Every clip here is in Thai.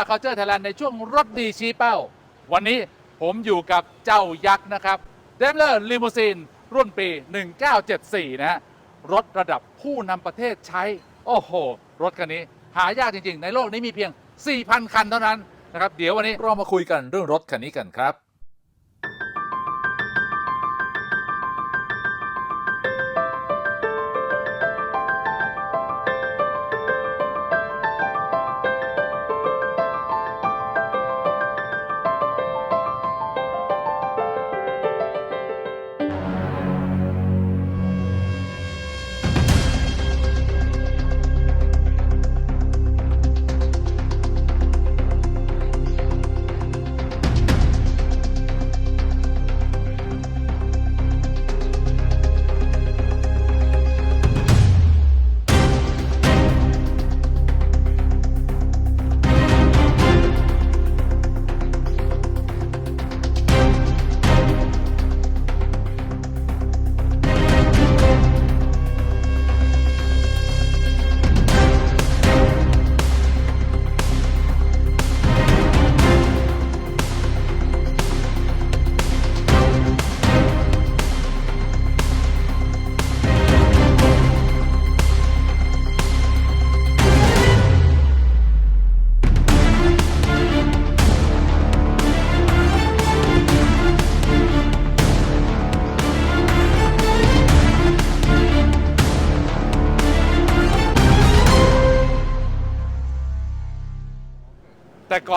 าคาเจอร์ไทยแลนด์ในช่วงรถดีชี้เป้า วันนี้ผมอยู่กับเจ้ายักษ์นะครับเดมเลอร์ลิมูซีนรุ่นปี 1974 นะฮะ รถระดับผู้นำประเทศใช้ โอ้โห รถคันนี้ หายากจริง ๆ ในโลกนี้มีเพียง 4,000 คันเท่านั้นนะครับ เดี๋ยววันนี้เรามาคุยกันเรื่องรถคันนี้กันครับ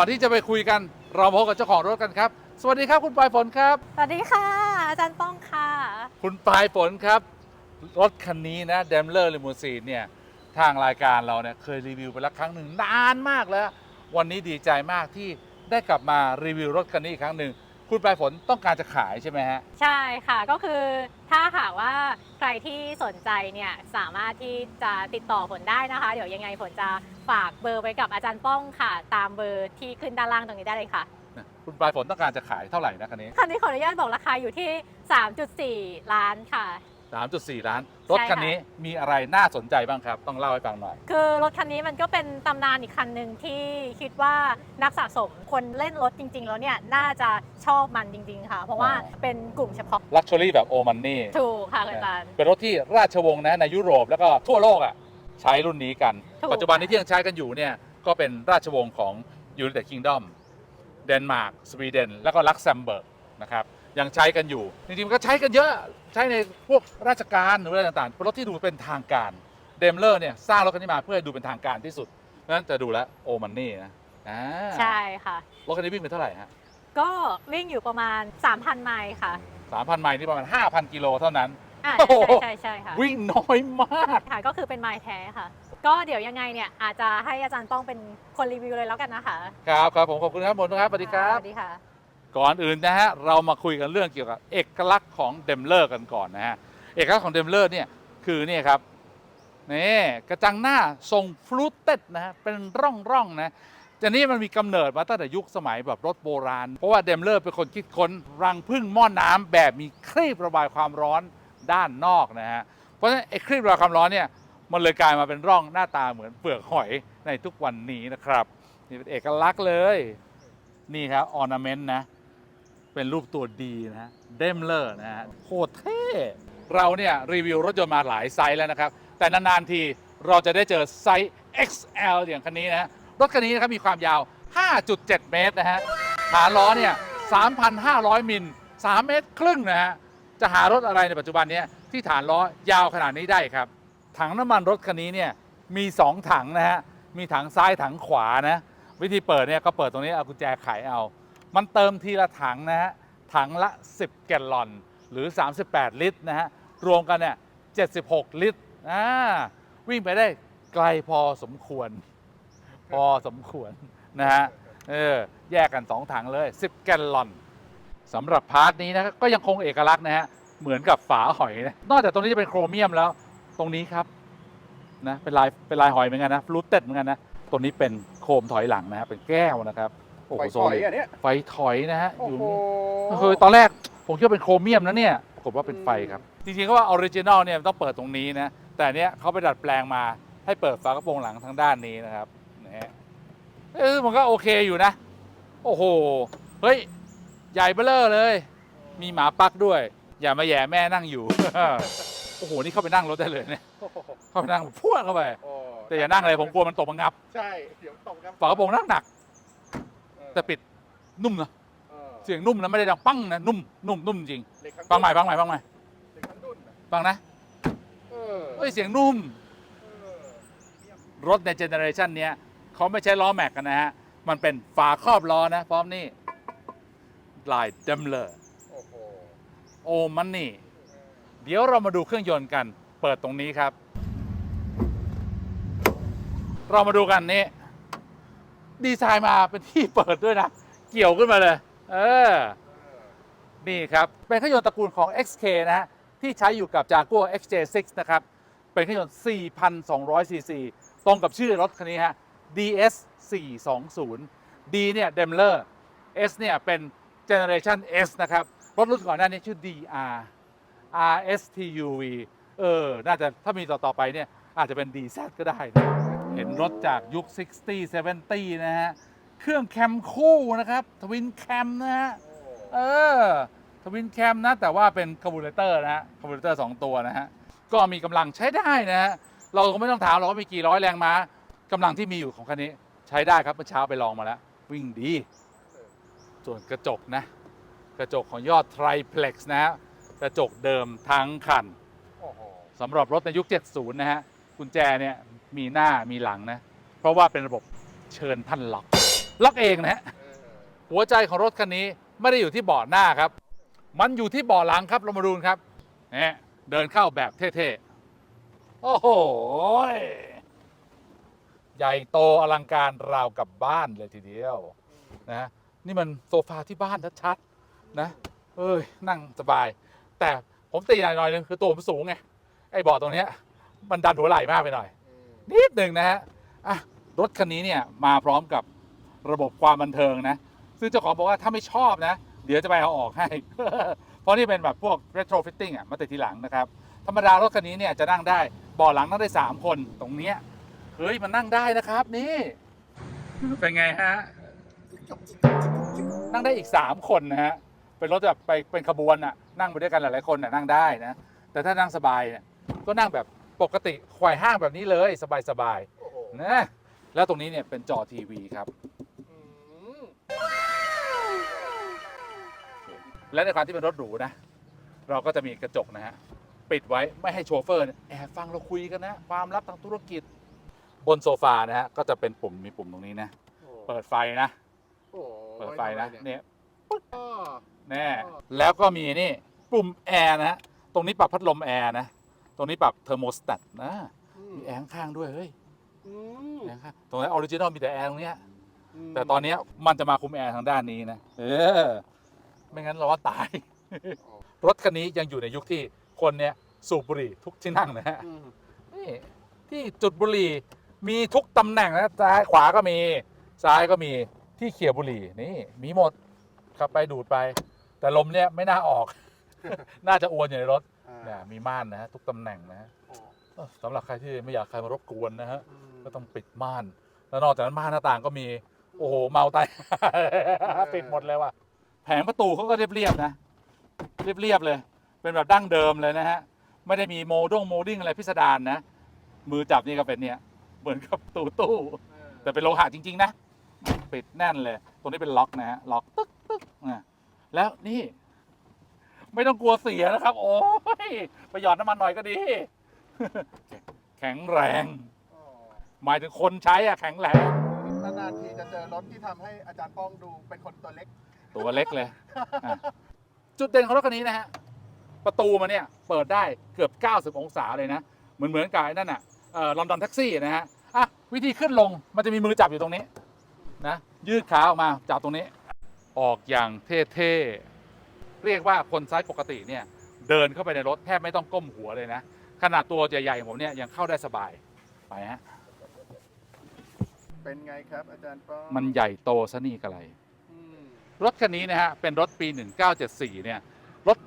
อนที่จะไปคุยกัน เรามาพบกับเจ้าของรถกันครับ สวัสดีครับคุณปลายฝนครับ สวัสดีค่ะ อาจารย์ป้องค่ะ คุณปลายฝนครับ รถคันนี้นะเดมเลอร์ลิมูซีนเนี่ยทางรายการเราเนี่ยเคยรีวิวไปแล้วครั้งหนึ่งนานมากแล้ว วันนี้ดีใจมากที่ได้กลับมารีวิวรถคันนี้อีกครั้งหนึ่งคุณปลายฝนต้องการจะขายใช่ไหมฮะ ใช่ค่ะก็คือ ถ้าหากว่าใครที่สนใจเนี่ยสามารถที่จะติดต่อฝนได้นะคะ เดี๋ยวยังไงฝนจะฝากเบอร์ไว้กับอาจารย์ป้องค่ะ ตามเบอร์ที่ขึ้นด้านล่างตรงนี้ได้เลยค่ะคุณปลายฝนต้องการจะขายเท่าไหร่นะคันนี้ คันนี้ขออนุญาตบอกราคาอยู่ที่ 3.4 ล้านค่ะ 3.4 ล้าน รถคันนี้มีอะไรน่าสนใจบ้างครับ ต้องเล่าให้ฟังหน่อย คือรถคันนี้มันก็เป็นตำนานอีกคันหนึ่งที่คิดว่านักสะสมคนเล่นรถจริง ๆ แล้วเนี่ยน่าจะชอบมันจริง ๆ ค่ะ เพราะว่าอ๋อเป็นกลุ่มเฉพาะลักชัวรี่แบบโอมันนี่ ถูกค่ะอาจารย์ เป็นรถที่ราชวงศ์นะในยุโรปแล้วก็ทั่วโลกอะใช้รุ่นนี้กันถูกปัจจุบันนี้ที่ยังใช้กันอยู่เนี่ยก็เป็นราชวงศ์ของ United Kingdom เดนมาร์กสวีเดน แล้วก็ลักเซมเบิร์กนะครับยังใช้กันอยู่จริงๆมันก็ใช้กันเยอะ ใช้ในพวกราชการหรืออะไรต่างๆเป็นรถที่ดูเป็นทางการเดมเลอร์เนี่ยสร้างรถคันนี้มาเพื่อให้ดูเป็นทางการที่สุดเพราะฉะนั้นจะดูแล้วโอมันนี่นะอ่าใช่ค่ะ รถคันนี้วิ่งไปเท่าไหร่ฮะก็วิ่งอยู่ประมาณ 3,000 ไมล์ค่ะสามพันไมล์นี่ประมาณ 5,000 กิโลเท่านั้นอ่าโอ้โหใช่ใช่ใช่ค่ะวิ่งน้อยมากค่ะก็คือเป็นไมล์แท้ค่ะ ก็เดี๋ยวยังไงเนี่ยอาจจะให้อาจารย์ป้องเป็นคนรีวิวเลยแล้วกันนะคะ ครับครับผมขอบคุณครับหมดนะครับสวัสดีครับสวัสดีค่ะ ก่อนอื่นนะฮะเรามาคุยกันเรื่องเกี่ยวกับเอกลักษณ์ของเดมเลอร์กันก่อนนะฮะเอกลักษณ์ของเดมเลอร์เนี่ยคือเนี่ยครับนี่กระจังหน้าทรงฟลูตเต็ดนะฮะเป็นร่องร่องๆนะแต่นี่มันมีกำเนิดมาตั้งแต่ยุคสมัยแบบรถโบราณ เพราะว่าเดมเลอร์เป็นคนคิดค้นรังพึ่งหม้อน้ำแบบมีครีบระบายความร้อนด้านนอกนะฮะเพราะฉะนั้นไอ้ครีบระบายความร้อนเนี่ยมันเลยกลายมาเป็นร่องหน้าตาเหมือนเปลือกหอยในทุกวันนี้นะครับ นี่เป็นเอกลักษณ์เลย นี่ครับออร์นาเมนต์นะ เป็นรูปตัวดีนะฮะเดมเลอร์นะฮะโคตรเท่ เราเนี่ยรีวิวรถยนต์มาหลายไซส์แล้วนะครับ แต่นาน ๆ ทีเราจะได้เจอไซส์ XL อย่างคันนี้นะฮะรถคันนี้นะครับมีความยาว 5.7 เมตรนะฮะฐานล้อเนี่ย 3,500 มิล 3 เมตรครึ่งนะฮะ จะหารถอะไรในปัจจุบันเนี้ที่ฐานล้อยาวขนาดนี้ได้ครับ ถังน้ำมันรถคันนี้เนี่ยมี 2 ถังนะฮะ มีถังซ้ายถังขวานะ วิธีเปิดเนี่ยก็เปิดตรงนี้เอากุญแจไขเอา มันเติมทีละถังนะฮะ ถังละ 10 แกลลอน หรือ 38 ลิตรนะฮะ รวมกันเนี่ย 76 ลิตรอ่าวิ่งไปได้ไกลพอสมควร พอสมควรนะฮะ เออ แยกกัน 2 ถังเลย 10 แกลลอนสำหรับพาร์ทนี้นะก็ยังคงเอกลักษณ์นะฮะ เหมือนกับฝาหอยนะนอกจากตรงนี้จะเป็นโครเมียมแล้ว ตรงนี้ครับนะเป็นลายเป็นลายหอยเหมือนกันนะฟลูเต็ดเหมือนกันนะตรงนี้เป็นโคมถอยหลังนะฮะเป็นแก้วนะครับ โอ้โหไฟโซถอยลิดอะเนี่ย ไฟถอยนะฮะโอ้อยู่โหนี่คือตอนแรกผมคิดว่าเป็นโครเมียมนะเนี่ยปรากฏว่าเป็นไฟครับ จริงๆก็ว่าออริจินอลเนี่ยต้องเปิดตรงนี้นะ แต่เนี้ยเขาไปดัดแปลงมาให้เปิดฝากระโปรงหลังทางด้านนี้นะครับนะฮะเออมันก็โอเคอยู่นะ โอ้โห เฮ้ย ใหญ่เบ้อเร่อเลย มีหมาปักด้วย อย่ามาแย่แม่นั่งอยู่ โอ้โห นี่เข้าไปนั่งรถได้เลยเนี่ย เข้าไปนั่งพวดเข้าไปโอ้แต่อย่านั่งเลยผมกลัวมันตกมันงับ ใช่ เดี๋ยวตกครับฝากระโปรงนั่งหนักเออ แต่ปิดนุ่มนะเออเสียงนุ่มนะไม่ได้ดังปั้งนะนุ่มนุ่มนุ่มจริงเหล็กทั้ฟังใหม่ฟังใหม่ฟังใหม่เหล็กทั้งดุนน่ะฟังนะเออเฮ้ยเสียงนุ่มเออเยี่ยมรถในเจเนอเรชันเนี้ยเขาไม่ใช้ล้อแม็กกันนะฮะ มันเป็นฝาครอบล้อนะพร้อมนี่ลายเดมเลอร์โอ้โหโอมันนี่ เดี๋ยวเรามาดูเครื่องยนต์กัน เปิดตรงนี้ครับ เรามาดูกันนี่ ดีไซน์มาเป็นที่เปิดด้วยนะ เกี่ยวขึ้นมาเลย เออ นี่ครับ เป็นเครื่องยนต์ตระกูลของ XK นะฮะ ที่ใช้อยู่กับ Jaguar XJ6 นะครับ เป็นเครื่องยนต์ 4,200 ซีซี ตรงกับชื่อรถคันนี้ฮะ DS 420 D เนี่ย Daimler S เนี่ยเป็น Generation S นะครับ รถรุ่นก่อนหน้านี้ชื่อ DR RSTUV เออ น่าจะถ้ามีต่อต่อๆไปเนี่ย อาจจะเป็น DZ ก็ได้นะ เห็นรถจากยุค 60 70 นะฮะ เครื่องแคมคู่นะครับทวินแคมนะฮะ เออทวินแคมนะ แต่ว่าเป็นคาร์บูเรเตอร์นะฮะคาร์บูเรเตอร์ 2 ตัวนะฮะ ก็มีกำลังใช้ได้นะฮะ เราก็ไม่ต้องถามหรอกว่ามีกี่ร้อยแรงม้ากำลังที่มีอยู่ของคันนี้ใช้ได้ครับเมื่อเช้าไปลองมาแล้ว วิ่งดี ส่วนกระจกนะ กระจกของยอด Triplex นะฮะกระจกเดิมทั้งคันโอ้โหสำหรับรถในยุค 70 นะฮะกุญแจเนี่ย มีหน้ามีหลังนะ เพราะว่าเป็นระบบเชิญท่านล็อก ล็อกเองนะฮะหัวใจของรถคันนี้ไม่ได้อยู่ที่เบาะหน้าครับ มันอยู่ที่เบาะหลังครับเรามาดูครับเนี่ยเดินเข้าแบบเท่ๆ โอ้โห ใหญ่โตอลังการราวกับบ้านเลยทีเดียวนะนี่มันโซฟาที่บ้านชัดๆนะเอ้ยนั่งสบาย แต่ผมตีหน่อยนึงคือตัวผมสูงไงไอ้เบาะตรงเนี้ยมันดันหัวไหล่มากไปหน่อย นิดหนึ่งนะฮะอะรถคันนี้เนี่ยมาพร้อมกับระบบความบันเทิงนะ ซึ่งเจ้าของบอกว่าถ้าไม่ชอบนะ เดี๋ยวจะไปเอาออกให้ เพราะนี่เป็นแบบพวก retrofitting อะมาติดทีหลังนะครับ ธรรมดารถคันนี้เนี่ยจะนั่งได้เบาะหลังนั่งได้ 3 คนตรงเนี้ยเฮ้ยมันนั่งได้นะครับนี่ เป็นไงฮะ นั่งได้อีก 3 คนนะฮะ เป็นรถแบบไปเป็นขบวนอะนั่งไปด้วยกันหลายๆคนอะนั่งได้นะ แต่ถ้านั่งสบายเนี่ยก็นั่งแบบ ปกติควายห้างแบบนี้เลยสบายๆโอ้โหนะแล้วตรงนี้เนี่ยเป็นจอทีวีครับ อืมและในความที่เป็นรถหรูนะ เราก็จะมีกระจกนะฮะ ปิดไว้ไม่ให้โชเฟอร์เนี่ยแอบฟังเราคุยกันนะ ความลับทางธุรกิจ บนโซฟานะฮะ ก็จะเป็นปุ่มมีปุ่มตรงนี้นะโอ้เปิดไฟนะ โอ้เปิดไฟนะเนี่ยเนี่ยอ้อ แน่แล้วก็มีนี่ปุ่มแอร์นะฮะ ตรงนี้ปรับพัดลมแอร์นะ ตรงนี้ปรับเทอร์โมสแตทนะอืมมีแอร์ข้างๆด้วยเฮ้ยอืมแอร์ข้างตรงนี้ออริจินอลมีแต่แอร์ตรงเนี้ยมแต่ตอนเนี้ยมันจะมาคุมแอร์ทางด้านนี้นะ เออ ไม่งั้นเราว่าตายโอ้รถคันนี้ยังอยู่ในยุคที่คนเนี่ยสูบบุหรี่ทุกที่นั่งนะฮะอืมนี่ที่จุดบุหรี่มีทุกตำแหน่งนะซ้ายขวาก็มี ซ้ายก็มีที่เขี่ยบุหรี่นี่มีหมดขับไปดูดไป แต่ลมเนี่ยไม่น่าออก น่าจะอวนอยู่ในรถอ่า เนี่ยมีม่านนะฮะทุกตำแหน่งนะฮะโอ้เออสำหรับใครที่ไม่อยากใครมารบกวนนะฮะอืมก็ต้องปิดม่าน แล้วนอกจากนั้นม่านหน้าต่างก็มี โอ้โหเมาตาย ปิดหมดเลยว่ะแผงประตูเขาก็เรียบๆนะ เรียบๆเลย เป็นแบบดั้งเดิมเลยนะฮะ ไม่ได้มีโมดงโมดิ้งอะไรพิสดารนะ มือจับนี่ก็เป็นเนี่ย เหมือนกับตู้ตู้เออแต่เป็นโลหะจริง ๆ นะ ปิดแน่นเลย ตรงนี้เป็นล็อกนะฮะ ล็อก ตึ๊กตึ๊กนะแล้วนี่ ไม่ต้องกลัวเสียนะครับ โอ้ยไปหยอดน้ำมันหน่อยก็ดี แข็งแรงโอ้หมายถึงคนใช้อะแข็งแรง นานๆทีจะเจอรถที่ทำให้อาจารย์ป้องดูเป็นคนตัวเล็ก ตัวเล็กเลยอะจุดเด่นของรถคันนี้นะฮะ ประตูมันเนี่ยเปิดได้เกือบ 90 องศาเลยนะ เหมือนเหมือนกับไอ้นั่นอะลอนดอนแท็กซี่นะฮะ อะ วิธีขึ้นลงมันจะมีมือจับอยู่ตรงนี้นะ ยืดขาออกมาจับตรงนี้ ออกอย่างเท่ๆ เรียกว่าคนซ้ายปกติเนี่ยเดินเข้าไปในรถแทบไม่ต้องก้มหัวเลยนะ ขนาดตัวใหญ่ๆของผมเนี่ยยังเข้าได้สบายไปฮะเป็นไงครับอาจารย์ป้องมันใหญ่โตซะนี่กระไร อืมรถคันนี้นะฮะเป็นรถปี 1974 เนี่ยรถ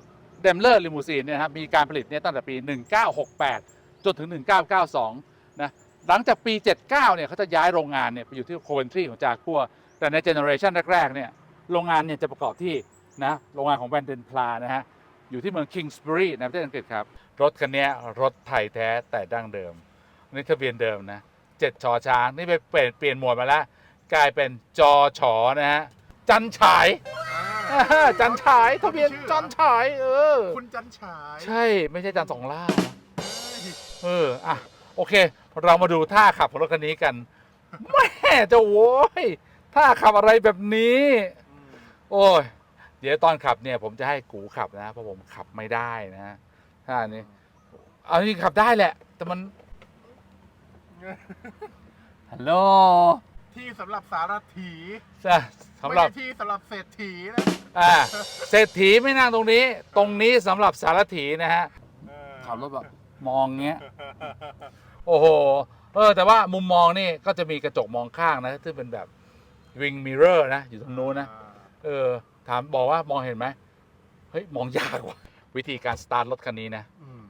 เดมเลอร์ลิมูซีนเนี่ยนะครับมีการผลิตเนี่ยตั้งแต่ปี 1968 จนถึง 1992 นะหลังจากปี 79 เนี่ยเขาจะย้ายโรงงานเนี่ยไปอยู่ที่โคเวนทรีของจากัว แต่ในเจเนอเรชันแรกๆ เนี่ยโรงงานเนี่ยจะประกอบที่ นะโรงงานของแวนเดนพลานะฮะอยู่ที่เมืองคิงส์บุรีในประเทศอังกฤษครับ รถคันเนี้ยรถไทยแท้แต่ดั้งเดิม นี่ทะเบียนเดิมนะเจ็ดชอช้าง นี่ไปเปลี่ยนเปลี่ยนหมวดมาแล้ว กลายเป็นจอฉอนะฮะจันฉายอ่าอ่าจันฉายทะเบียนจันฉาย เออ คุณจันฉาย ใช่ไม่ใช่จันสองล่านะเอออะโอเค เรามาดูท่าขับของรถคันนี้กันแม่เจะโว้ยท่าขับอะไรแบบนี้อืมโอ้ย เดี๋ยวตอนขับเนี่ยผมจะให้กูขับนะเพราะผมขับไม่ได้นะฮะท่านี้เอาจริงๆขับได้แหละ แต่มันฮัลโหลที่สำหรับสารถีจ้ะสำหรับไม่ใช่ที่สำหรับเศรษฐีนะอ่าเศรษฐีไม่นั่งตรงนี้ ตรงนี้สำหรับสารถีนะฮะเออขับรถแบบมองเงี้ย โอ้โห เออ แต่ว่ามุมมองนี่ก็จะมีกระจกมองข้างนะ ซึ่งเป็นแบบวิงมิเรอร์นะ อยู่ตรงนู้นนะ เออ ถามบอกว่ามองเห็นไหมเฮ้ยมองยากว่ะวิธีการสตาร์ทรถคันนี้นะอืม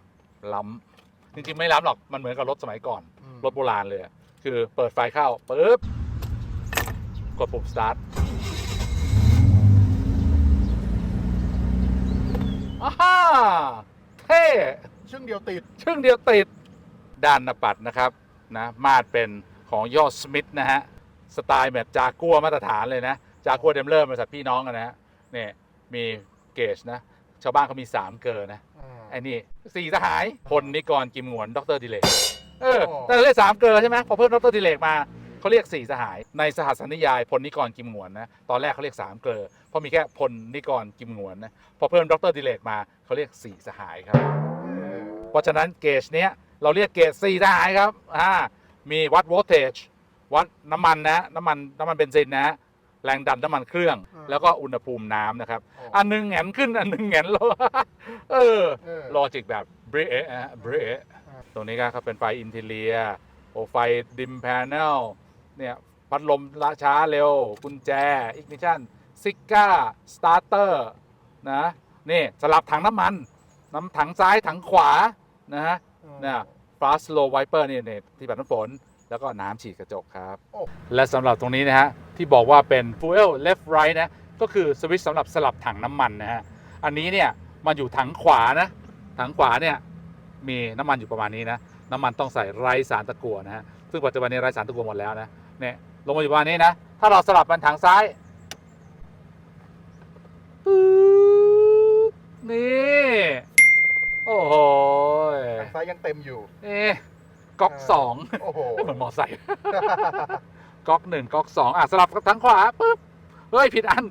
ล้ำจริงๆไม่ล้ำหรอกมันเหมือนกับรถสมัยก่อน อืม รถโบราณเลยอะคือเปิดไฟเข้าปุ๊บกดปุ่มสตาร์ทอ้าฮ่าเท่ชึ่งเดียวติด ชึ่งเดียวติดด้านหน้าปัดนะครับนะมาดเป็นของยอดสมิธนะฮะ สไตล์แบบจากัวมาตรฐานเลยนะ จากัวเดมเลอร์บริษัทพี่น้องกันนะฮะ เนี่ยมีเกจนะ ชาวบ้านเขามี3เกอร์นะไอ้นี่สี่สหายพลนิกรกิมหงวนดรดิเลกเออโอ้แต่เราเรียกสามเกลอใช่ไหมพอเพิ่มดรดิเลกมาเขาเรียกสี่สหาย ในสหัสนิยายพลนิกรกิมหงวนนะตอนแรกเขาเรียกสามเกลอเพราะมีแค่พลนิกรกิมหงวนนะพอเพิ่มดรดิเลกมาเขาเรียกสี่สหายครับเออเพราะฉะนั้นเกจเนี้ยเราเรียกเกจสี่สหายครับอ่ามีวัดโวลเทจวัดน้ำมันนะน้ำมันน้ำมันเบนซินนะ แรงดันน้ำมันเครื่องแล้วก็อุณหภูมิน้ำนะครับโอ้อันหนึงแหงนขึ้นอันหนึงแหงนลง เออเออ ลอจิกแบบเบรเอะฮะเบรเอะตรงนี้ก็ครับเป็นไฟอินเทเลียโอไฟดิมแพนเนลเนี่ยพัดลมละช้าเร็ว กุญแจอิกนิชันซิก้าสตาร์เตอร์นะนี่สลับถังน้ำมัน น้ำถังซ้ายถังขวานะฮะเนี่ยฟาสโลไวเปอร์นี่เนี่ยที่ปัดน้ำฝน แล้วก็น้ำฉีดกระจกครับ โอ้ และสำหรับตรงนี้นะฮะ ที่บอกว่าเป็น fuel left right นะ ก็คือสวิตช์สำหรับสลับถังน้ำมันนะฮะ อันนี้เนี่ยมันอยู่ถังขวานะ ถังขวาเนี่ยมีน้ำมันอยู่ประมาณนี้นะ น้ำมันต้องใส่ไรสารตะกั่วนะฮะ ซึ่งปัจจุบันนี้ไรสารตะกั่วหมดแล้วนะ เนี่ยลงมาอยู่ประมาณนี้นะ ถ้าเราสลับมันถังซ้ายปึ๊บนี่โอ้โหทางซ้ายยังเต็มอยู่ เอ๊ะก๊อกสองโอ้โห เหมือนมอไซค์ ก๊อกหนึ่งก๊อกสองอะสลับกับทางขวาปุ๊บเฮ้ยผิดอัน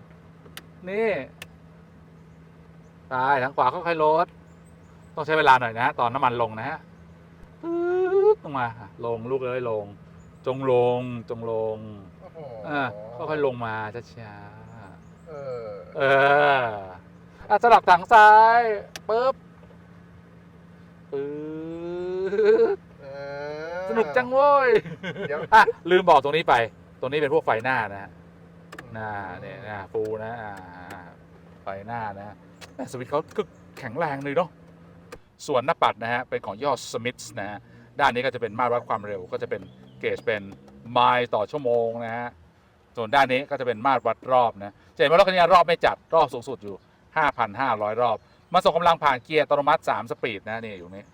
นี่ตายทางขวาค่อยๆลด ต้องใช้เวลาหน่อยนะฮะตอนน้ำมันลงนะฮะปึ๊บลงมาอะลงลูกเลยลง จงลงจงลงโอ้โหอ่าค่อยๆลงมาช้าเออๆเอออะสลับทางซ้ายปุ๊บปึ๊บเออ สนุกจังเว้ยเดี๋ยว อะลืมบอกตรงนี้ไป ตรงนี้เป็นพวกไฟหน้านะฮะหน้าเนี่ยหน้าฟูนะอ่าไฟหน้านะแม่สวิตช์เขาก็แข็งแรงเลยเนาะส่วนหน้าปัดนะฮะเป็นของยอดสมิธนะฮะด้านนี้ก็จะเป็นมาตรวัดความเร็วก็จะเป็นเกจเป็นไมล์ต่อชั่วโมงนะฮะส่วนด้านนี้ก็จะเป็นมาตรวัดรอบนะจะเห็นว่ารถคันนี้รอบไม่จัดรอบสูงสุดอยู่ 5,500 รอบ มาส่งกำลังผ่านเกียร์อัตโนมัติ 3 สปีดนะนี่อยู่นี้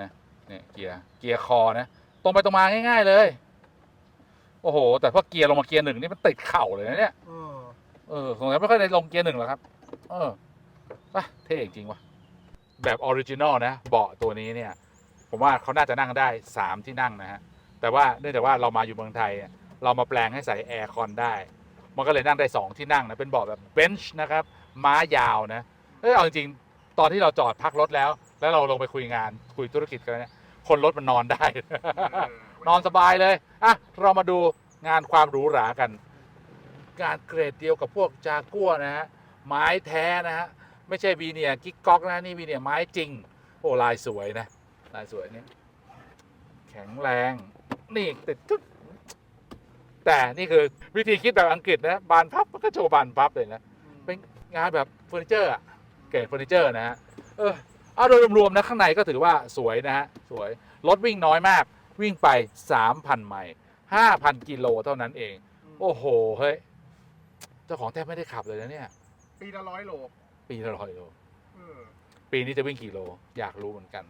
นะเนี่ยเกียร์เกียร์คอนะต รงไปตรงมาง่าย ๆ เลย โอ้โห แต่พอเกียร์ลงมาเกียร์หนึ่งนี่มันติดเข่าเลยนะเนี่ย เออเออสงสัยไม่ค่อยได้ลงเกียร์หนึ่งหรอกครับ เออป่ะเท่จริงว่ะ แบบออริจินอลนะ เบาะตัวนี้เนี่ย ผมว่าเขาน่าจะนั่งได้3ที่นั่งนะฮะ แต่ว่าเนื่องจากว่าเรามาอยู่เมืองไทยเนี่ยเรามาแปลงให้ใส่แอร์คอนได้ มันก็เลยนั่งได้2ที่นั่งนะ เป็นเบาะแบบเบนช์นะครับ ม้ายาวนะ เออเอาจริงๆตอนที่เราจอดพักรถแล้ว แล้วเราลงไปคุยงาน คุยธุรกิจกันเนี่ย คนรถมันนอนได้ นอนสบายเลยอะเรามาดูงานความหรูหรากัน งานเกรดเดียวกับพวกจากัวนะฮะไม้แท้นะฮะไม่ใช่วีเนียร์กิ๊กก๊อกนะนี่วีเนียร์ไม้จริง โอ้ลายสวยนะ ลายสวยนี่แข็งแรง นี่ติดทึกแต่นี่คือวิธีคิดแบบอังกฤษนะบานพับมันก็โชว์บานพับเลยนะ เป็นงานแบบเฟอร์นิเจอร์อะเกรดเฟอร์นิเจอร์นะฮะเออ เอาโดยรวมๆนะข้างในก็ถือว่าสวยนะฮะสวยรถวิ่งน้อยมาก วิ่งไป 3,000 ไมล์5,000 กิโลเท่านั้นเอง โอ้โหเฮ้ยเจ้าของแทบไม่ได้ขับเลยนะเนี่ย ปีละร้อยโลปีละร้อยโลเออปีนี้จะวิ่งกี่โล อยากรู้เหมือนกัน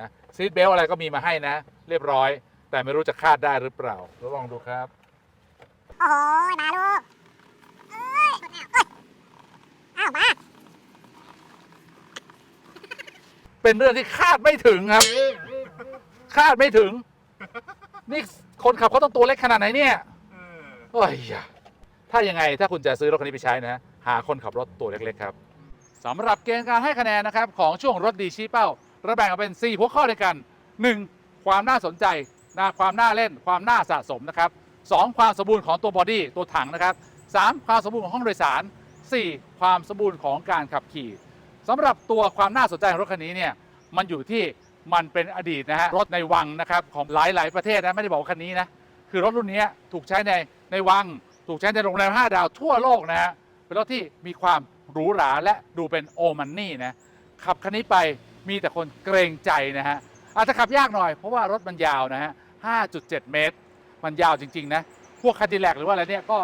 นะซีทเบลอะไรก็มีมาให้นะ เรียบร้อย แต่ไม่รู้จะคาดได้หรือเปล่าเราลองดูครับ โอ้ยมาลูกเอ้ยเอ้ยอ้าวมา เป็นเรื่องที่คาดไม่ถึงครับ คาดไม่ถึง นี่คนขับเขาต้องตัวเล็กขนาดไหนเนี่ยเออโอ้ยอย่าถ้ายังไงถ้าคุณจะซื้อรถคันนี้ไปใช้นะหาคนขับรถตัวเล็กๆครับสำหรับเกณฑ์การให้คะแนนนะครับของช่วงรถดีชี้เป้าเราแบ่งออกเป็น 4 หัวข้อด้วยกัน 1. ความน่าสนใจนะความน่าเล่น ความน่าสะสมนะครับ 2. ความสมบูรณ์ของตัวบอดี้ตัวถังนะครับ 3. ความสมบูรณ์ของห้องโดยสาร 4. ความสมบูรณ์ของการขับขี่ สำหรับตัวความน่าสนใจของรถคันนี้เนี่ยมันอยู่ที่มันเป็นอดีตนะฮะรถในวังนะครับของหลาย ๆ ประเทศนะไม่ได้บอกว่าคันนี้นะคือรถรุ่นนี้ถูกใช้ในในวัง ถูกใช้ในโรงแรม5ดาวทั่วโลกนะฮะเป็นรถที่มีความหรูหราและดูเป็นโอมันนี่นะขับคันนี้ไปมีแต่คนเกรงใจนะฮะอาจจะขับยากหน่อยเพราะว่ารถมันยาวนะฮะ 5.7 เมตร มันยาวจริง ๆ นะ พวกคาดิแลกหรือว่าอะไรเนี่ยก็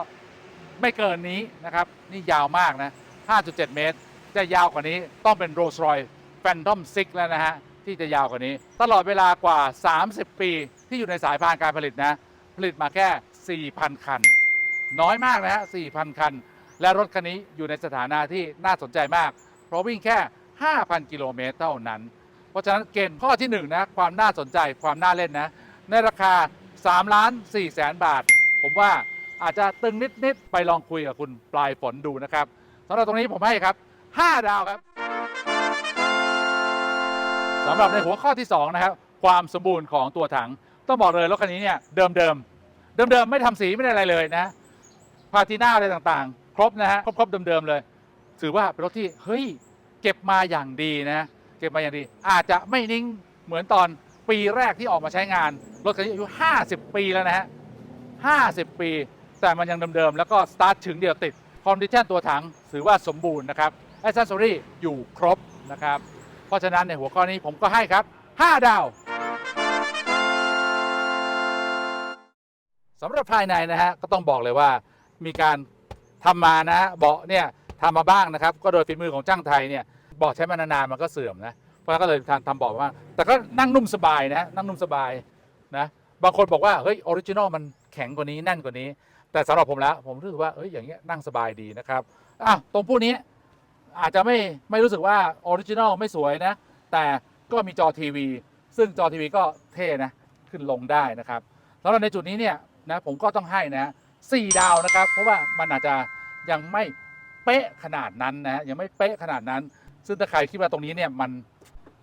ไม่เกินนี้นะครับ นี่ยาวมากนะ 5.7 เมตร จะยาวกว่านี้ต้องเป็น Rolls Royce Phantom 6แล้วนะฮะ ที่จะยาวกว่านี้ ตลอดเวลากว่า 30 ปีที่อยู่ในสายพานการผลิตนะ ผลิตมาแค่ 4,000 คัน น้อยมากนะฮะ 4,000 คัน และรถคันนี้อยู่ในสถานะที่น่าสนใจมาก เพราะวิ่งแค่ 5,000 กิโลเมตรเท่านั้น เพราะฉะนั้นเกณฑ์ข้อที่ 1 นะ ความน่าสนใจความน่าเล่นนะ ในราคา3ล้าน4แสนบาท ผมว่าอาจจะตึงนิด ๆ ไปลองคุยกับคุณปลายฝนดูนะครับสำหรับตรงนี้ผมให้ครับ 5 ดาวครับสำหรับในหัวข้อที่ 2 นะครับ ความสมบูรณ์ของตัวถัง ต้องบอกเลยรถคันนี้เนี่ยเดิมเดิมเดิมเดิมไม่ทำสีไม่ได้อะไรเลยนะพาทีน่าอะไรต่างๆ ครบนะฮะครบครบเดิมเดิมๆเลย ถือว่าเป็นรถที่เฮ้ยเก็บมาอย่างดีนะเก็บมาอย่างดี อาจจะไม่นิ่งเหมือนตอนปีแรกที่ออกมาใช้งาน รถคันนี้อายุ 50 ปีแล้วนะฮะ 50 ปี แต่มันยังเดิมๆ แล้วก็สตาร์ทถึงเดียวติด คอนดิชันตัวถังถือว่าสมบูรณ์นะครับ แอสเซสซอรี่อยู่ครบนะครับ เพราะฉะนั้นในหัวข้อนี้ผมก็ให้ครับ 5 ดาวสำหรับภายในนะฮะก็ต้องบอกเลยว่ามีการทำมานะเบาะเนี่ยทำมาบ้างนะครับ ก็โดยฝีมือของจ้างไทยเนี่ยเบาะใช้มานานๆมันก็เสื่อมนะเพราะฉะนั้นก็เลยทำทำเบาะมาแต่ก็นั่งนุ่มสบายนะนั่งนุ่มสบายนะบางคนบอกว่าเฮ้ยออริจินอลมันแข็งกว่านี้แน่นกว่านี้ แต่สำหรับผมแล้ว ผมรู้สึกว่าเฮ้ยอย่างเงี้ยนั่งสบายดีนะครับอะตรงผู้นี้ อาจจะไม่ไม่รู้สึกว่าออริจินอลไม่สวยนะ แต่ก็มีจอทีวี ซึ่งจอทีวีก็เท่นะ ขึ้นลงได้นะครับสำหรับในจุดนี้เนี่ยนะผมก็ต้องให้นะสี่ดาวนะครับ เพราะว่ามันอาจจะยังไม่เป๊ะขนาดนั้นนะยังไม่เป๊ะขนาดนั้น ซึ่งถ้าใครคิดว่าตรงนี้เนี่ยมัน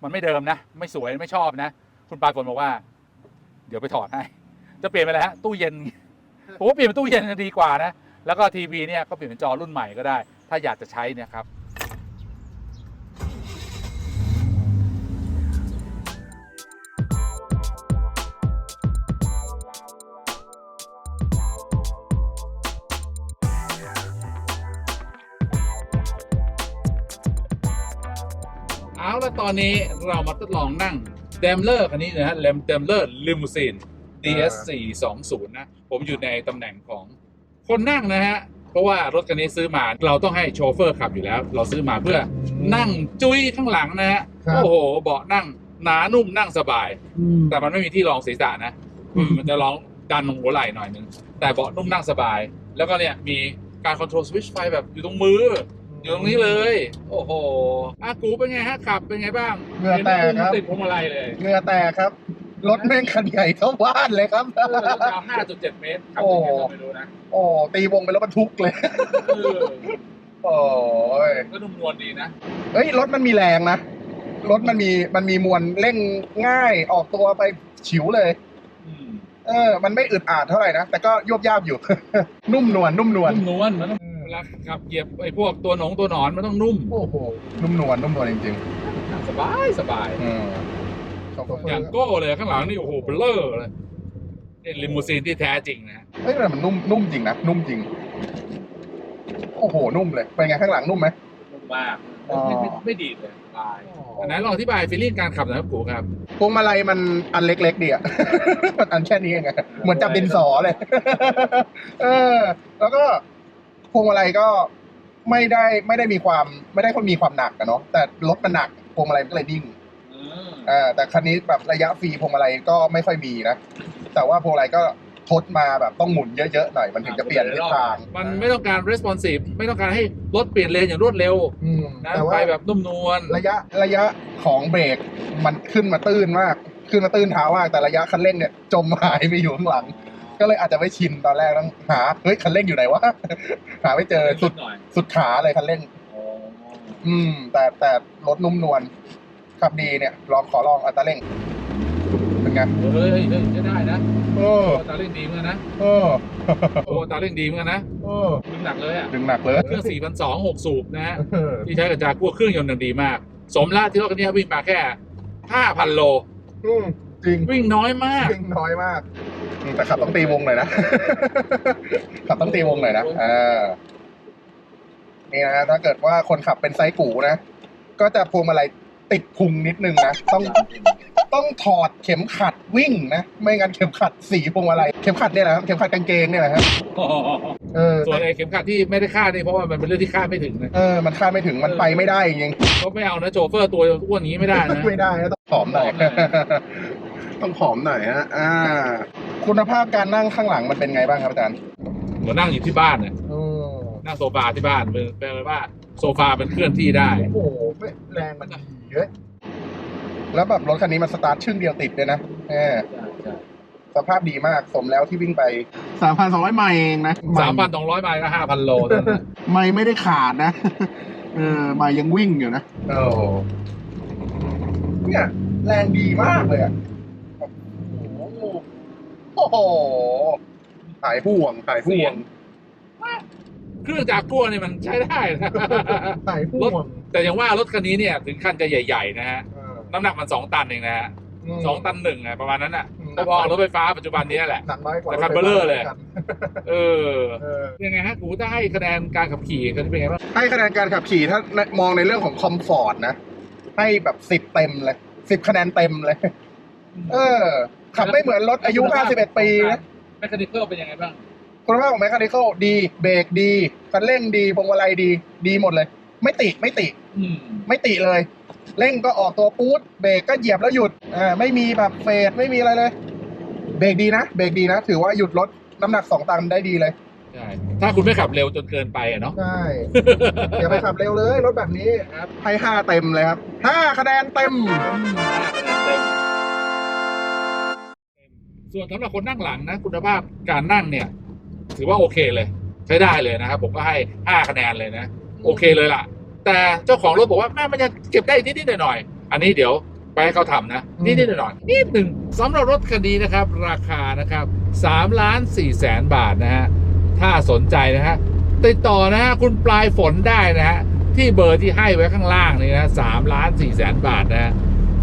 มันไม่เดิมนะ ไม่สวยไม่ชอบนะ คุณปาฝนบอกว่า เดี๋ยวไปถอดให้ จะเปลี่ยนไปแล้วฮะตู้เย็นผมว่าเปลี่ยนเป็นตู้เย็นจะดีกว่านะแล้วก็ทีวีเนี่ยก็เปลี่ยนเป็นจอรุ่นใหม่ก็ได้ ถ้าอยากจะใช้เนี่ยครับ เอาละตอนนี้เรามาทดลองนั่งเดมเลอร์คันนี้นะฮะเลมเดมเลอร์ลิมูซีน DS 420นะ ผมอยู่ในตำแหน่งของคนนั่งนะฮะ เพราะว่ารถคันนี้ซื้อมาเราต้องให้โชเฟอร์ขับอยู่แล้ว เราซื้อมาเพื่อนั่งจุ้ยข้างหลังนะฮะ ครับ โอ้โหเบาะนั่งหนานุ่มนั่งสบายแต่มันไม่มีที่รองศีรษะนะมันจะรองดันลงหัวไหล่หน่อยนึง แต่เบาะนุ่มนั่งสบาย แล้วก็เนี่ยมีการคอนโทรลสวิตช์ไฟแบบอยู่ตรงมือ อยู่ตรงนี้เลย โอ้โหอากูเป็นไงฮะขับเป็นไงบ้างเหงื่อแตกครับ ติดพวงมาลัยเลยเหงื่อแตกครับ รถแม่งคันใหญ่เท่าบ้านเลยครับ เออยาว5.7 เมตรขับยังไงก็ไม่รู้นะโอ้ตีวงไปแล้วบรรทุกเลย เออโอ้ยก็นุ่มนวลดีนะเฮ้ยรถมันมีแรงนะ รถมันมีมันมีมวลเร่งง่ายออกตัวไปฉิวเลย อืมเออ มันไม่อึดอัดเท่าไหร่นะ แต่ก็โยบยาบอยู่ นุ่มนวลนุ่มนวลนุ่มนวลมันต้อง เวลาขับเหยียบไอ้พวกตัวหนงตัวหนอนมันต้องนุ่ม โอ้โห นุ่มนวลนุ่มนวลจริงสบายสบาย ๆอืมโชเฟอร์อย่างโก้เลยข้างหลังนี่โอ้โหเบลอเลยนี่ลิมูซีนที่แท้จริงนะเฮ้ยแต่มันนุ่มนุ่มจริงนะนุ่มจริง โอ้โห นุ่มเลย เป็นไงข้างหลังนุ่มไหม นุ่มมากอ๋อ ไม่ไม่ไม่ดีดเลยตายอันนั้นลองอธิบายฟีลลิ่งการขับหนะครับกูครับพวงมาลัยมันอันเล็กๆดีอะ มันอันแค่นี้เองอะเหมือนจับดินสอเลย เออ แล้วก็พ วงมาลัยก็ไม่ได้ไม่ได้มีความไม่ได้คนมีความหนักอะเนาะแต่รถมันหนักพวงมาลัยมันก็เลยนิ่งอ่าแต่คันนี้แบบระยะฟรีพวงมาลัยก็ไม่ค่อยมีนะแต่ว่าพวงมาลัยก็ทดมาแบบต้องหมุนเยอะๆหน่อยมันถึงจะเปลี่ยนทิศทางมันไม่ต้องการ responsive ไม่ต้องการให้รถเปลี่ยนเลนอย่างรวดเร็วอืมนะแต่ว่าไปแบบนุ่มนวลระยะระยะของเบรกมันขึ้นมาตื้นมาก ขึ้นมาตื้นเท้ามากแต่ระยะคันเร่งเนี่ยจมหายไปอยู่ข้างหลัง ก็เลยอาจจะไม่ชินตอนแรกต้องหาเฮ้ยคันเร่งอยู่ไหนวะ หาไม่เจอสุดหน่อยสุดขาเลยคันเร่ง อืม แต่แต่รถนุ่มนวลขับดีเนี่ยลองขอลองอัตราเร่งเป็นไงเฮ้ยเฮ้ยใช้ได้นะเออโอ้ตาเร่งดีเหมือนกันนะเออโอ้ตาเร่งดีเหมือนกันนะเออดึงหนักเลยอะดึงหนักเลยเครื่อง4,200 6สูบนะฮะเออที่ใช้กับจากัวเครื่องยนต์อย่างดีมาก สมแล้วที่รถคันนี้วิ่งมาแค่5,000โลอืม จริง วิ่งน้อยมาก วิ่งน้อยมากอืมแต่ขับต้องตีวงหน่อยนะ ขับต้องตีวงหน่อยนะอ่านี่นะถ้าเกิดว่าคนขับเป็นไซส์กูนะ ก็จะพวงมาลัยติดพุงนิดนึงนะ ต้องต้องถอดเข็มขัดวิ่งนะ ไม่งั้นเข็มขัดสีพวงมาลัยเข็มขัดเนี่ยแหละครับเข็มขัดกางเกงเนี่ยแหละครับเออส่วนไอ้เข็มขัดที่ไม่ได้คาดนี่เพราะว่ามันเป็นเรื่องที่คาดไม่ถึงนะเออมันคาดไม่ถึงมันไปไม่ได้จริงก็ไม่เอานะโชเฟอร์ตัวอ้วนอย่างนี้ไม่ได้นะไม่ได้นะต้องผอมหน่อย ผอมหน่อยต้องผอมหน่อยฮะอ่า คุณภาพการนั่งข้างหลังมันเป็นไงบ้างครับอาจารย์เหมือนนั่งอยู่ที่บ้านเนี่ยโอ้นั่งโซฟาที่บ้านเป็นเป็นอะไรว่าโซฟาเป็นเคลื่อนที่ได้โหไม่แรงมันเยอะแล้วแบบรถคันนี้มันสตาร์ทชึ่งเดียวติดเลยนะเออสภาพดีมากสมแล้วที่วิ่งไปสามพันสองร้อยไมล์เองนะสามพันสองร้อยไมล์ก็ห้าพันโลเท่านั้นนะไมล์ไม่ได้ขาดนะเออไมล์ยังวิ่งอยู่นะโอ้เนี่ยแรงดีมากเลยอะโอ้โห โอ้โหหายห่วงหายห่วงเครื่องจากกัวนี่มันใช้ได้นะหายห่วงแต่อย่างว่ารถคันนี้เนี่ยถึงขั้นจะใหญ่ ๆ นะฮะเออน้ำหนักมันสองตันเองนะฮะมสองตันหนึ่งอะประมาณนั้นอะอืมพอๆกับรถไฟฟ้าปัจจุบันนี้แหละหนักน้อยกว่าแต่คันเบลอเลยคันเออเออยังไงฮะกูถ้าให้คะแนนการขับขี่คันนี้เป็นไงบ้างให้คะแนนการขับขี่ถ้ามองในเรื่องของคอมฟอร์ตนะให้แบบสิบเต็มเลยสิบคะแนนเต็มเลย เออ ขับไม่เหมือนรถอายุ 51 ปีนะแมคคานิคอลเป็นยังไงบ้าง คุณภาพของแมคคานิคอลดี เบรกดี คันเร่งดี พวงมาลัยดี ดีหมดเลย ไม่ติ ไม่ติ อืม ไม่ติเลย เร่งก็ออกตัวปู๊ด เบรกก็เหยียบแล้วหยุด อ่า ไม่มีแบบเฟดไม่มีอะไรเลย เบรกดีนะ เบรกดีนะ ถือว่าหยุดรถน้ำหนักสองตันได้ดีเลย ใช่ ถ้าคุณไม่ขับเร็วจนเกินไปอะเนาะ ใช่ อย่าไปขับเร็วเลยรถแบบนี้ครับ ให้ห้าเต็มเลยครับห้าคะแนนเต็ม ส่วนสำหรับคนนั่งหลังนะ คุณภาพการนั่งเนี่ย ถือว่าโอเคเลย ใช้ได้เลยนะครับ ผมก็ให้ห้าคะแนนเลยนะ โอเคเลยล่ะ แต่เจ้าของรถบอกว่าแม่มันยังเก็บได้อีกนิดๆหน่อยๆอันนี้เดี๋ยวไปให้เขาทำนะอืมนิดๆหน่อยๆนิดหนึ่งสำหรับรถคันนี้นะครับ ราคานะครับสามล้านสี่แสนบาทนะฮะถ้าสนใจนะฮะติดต่อนะฮะคุณปลายฝนได้นะฮะที่เบอร์ที่ให้ไว้ข้างล่างนี่นะสามล้านสี่แสนบาทนะฮะ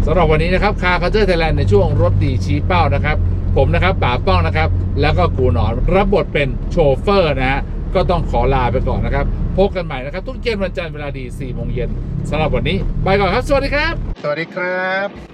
สำหรับวันนี้นะครับคาร์คัเตอร์ไทยแลนด์ในช่วงรถดีชี้เป้านะครับ ผมนะครับป๋าป้องนะครับ แล้วก็กูหนอนรับบทเป็นโชเฟอร์นะฮะก็ต้องขอลาไปก่อนนะครับ พบกันใหม่นะครับ ทุกเย็นวันจันทร์เวลาดี4โมงเย็นสำหรับวันนี้ ไปก่อนครับ สวัสดีครับ สวัสดีครับ